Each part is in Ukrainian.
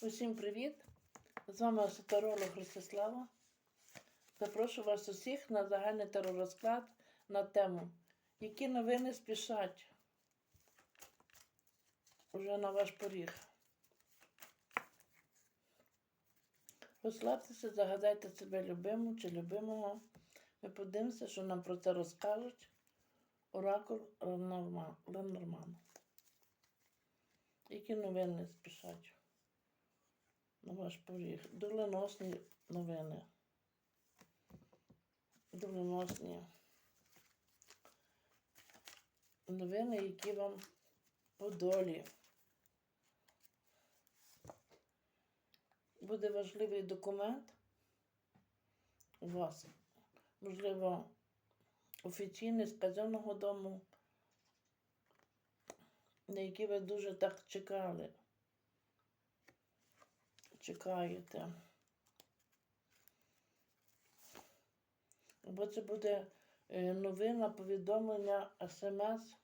Усім привіт! З вами асотеролог Ростислава. Запрошую вас усіх на загальний теророзклад на тему, які новини спішать уже на ваш поріг. Розслабтеся, загадайте себе любиму чи любимого. Ми подивимося, що нам про це розкажуть Оракул Ленорман. Які новини спішать на ваш поріг? Доленосні новини. Доленосні новини, які вам по долі. Буде важливий документ у вас, можливо, офіційний з казенного дому, на який ви дуже так чекали. Чекаєте. Бо це буде е, новина, повідомлення, смс,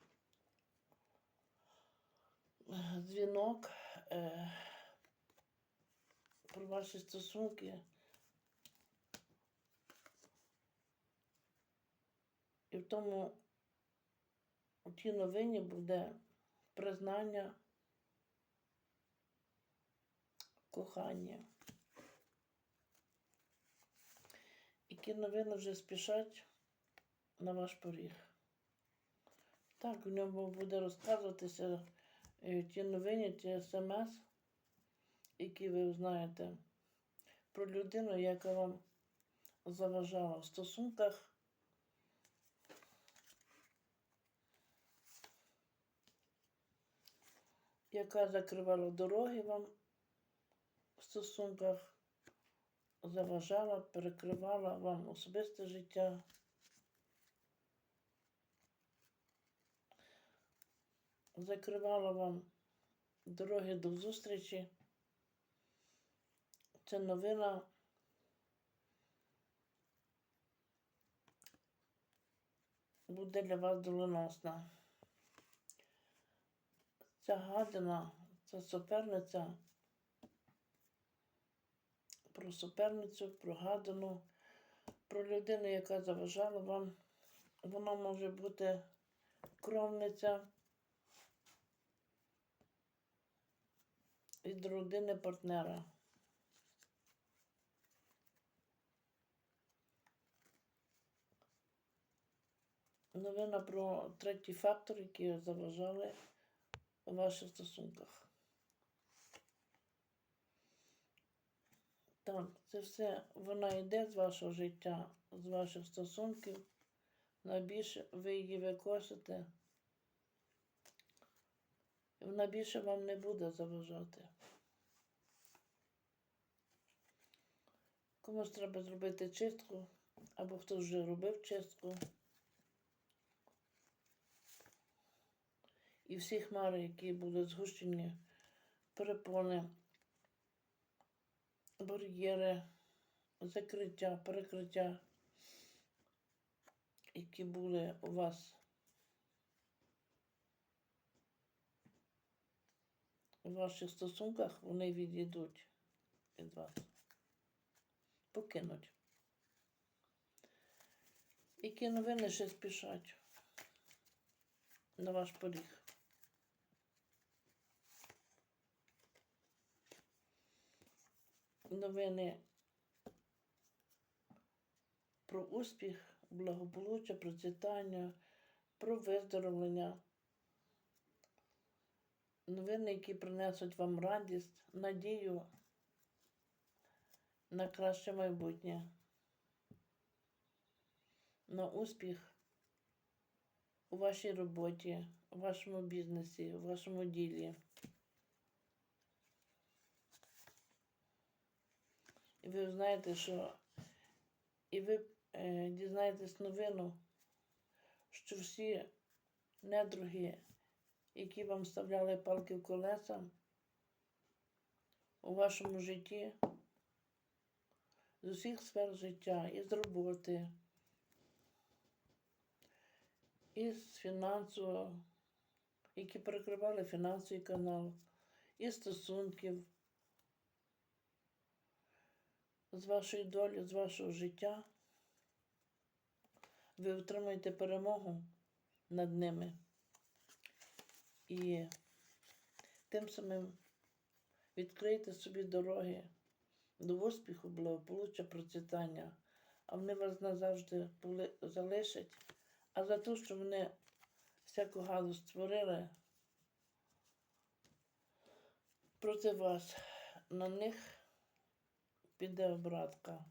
дзвінок е, про ваші стосунки. І в тому у тій новині буде признання кохання. Які новини вже спішать на ваш поріг. Так, в ньому буде розказуватися е, ті новини, ті смс, які ви знаєте про людину, яка вам заважала в стосунках. яка закривала дороги вам стосунках, заважала, перекривала вам особисте життя. Закривала вам дороги до зустрічі. Це новина. Буде для вас доленосна. Ця гадина, ця суперниця, про суперницю, про гадину, про людину, яка заважала вам. Вона може бути кровниця від родини партнера. Новина про третій фактор, який заважали у ваших стосунках. Так, це все вона йде з вашого життя, з ваших стосунків. Найбільше ви її викосите. Вона більше вам не буде заважати. Комусь треба зробити чистку, або хтось вже робив чистку. І всі хмари, які будуть згущені, перепони, бар'єри, закриття, перекриття, які були у вас у ваших стосунках, вони відійдуть від вас. Покинуть. Які новини ще спішать на ваш поріг? Новини про успіх, благополуччя, процвітання, про виздоровлення. Новини, які принесуть вам радість, надію на краще майбутнє, на успіх у вашій роботі, у вашому бізнесі, у вашому ділі. І ви знаєте, що і ви е, дізнаєтесь новину, що всі недруги, які вам вставляли палки в колеса у вашому житті, з усіх сфер життя, і з роботи, і з фінансового, які перекривали фінансовий канал, і стосунків з вашої долі, з вашого життя. Ви отримаєте перемогу над ними. І тим самим відкрийте собі дороги до успіху, благополуччя, процвітання, а вони вас назавжди залишать. А за те, що вони всяку галузь створили проти вас, на них піде обратка,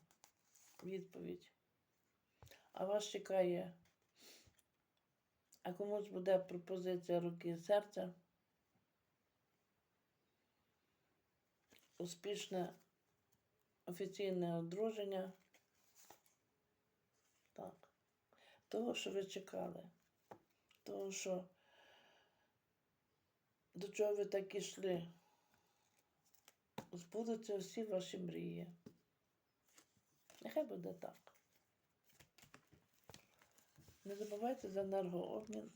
відповідь. А вас чекає, а комусь буде пропозиція руки і серця. Успішне офіційне одруження. Так. Того, що ви чекали. Того, що до чого ви так ішли. Збудуться всі ваші мрії. Нехай буде так. Не забувайте за енергообмін.